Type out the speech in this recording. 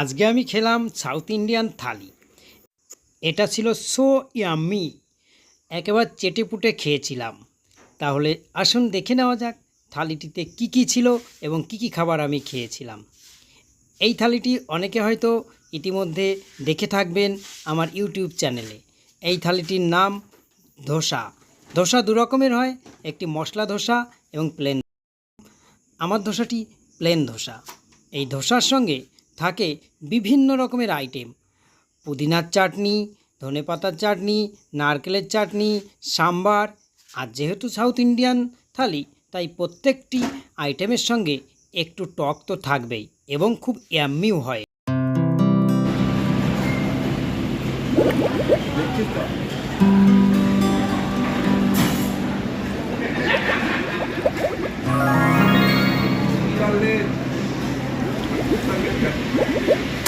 আজকে আমি খেলাম সাউথ ইন্ডিয়ান থালি। এটা ছিল সো ইয়াম্মি। একেবারে চেটেপুটে খেয়েছিলাম। তাহলে আসুন দেখে নেওয়া যাক থালিটিতে কি কি ছিল এবং কি কি খাবার আমি খেয়েছিলাম। এই থালিটি অনেকে হয়তো ইতিমধ্যে দেখে থাকবেন আমার ইউটিউব চ্যানেলে। এই থালিটির নাম ধোসা। ধোসা দু রকমের হয়, একটি মশলা ধোসা এবং প্লেন। আমার ধোসাটি প্লেন ধোসা। এই ধোসার সঙ্গে থাকে বিভিন্ন রকমের আইটেম পুদিনার চাটনি, ধনে পাতার চাটনি, নারকেলের চাটনি, সাম্বার আর যেহেতু সাউথ ইন্ডিয়ান থালি, তাই প্রত্যেকটি আইটেমের সঙ্গে একটু টক তো থাকবেই এবং খুব অ্যামিও হয় Thank you. Yeah.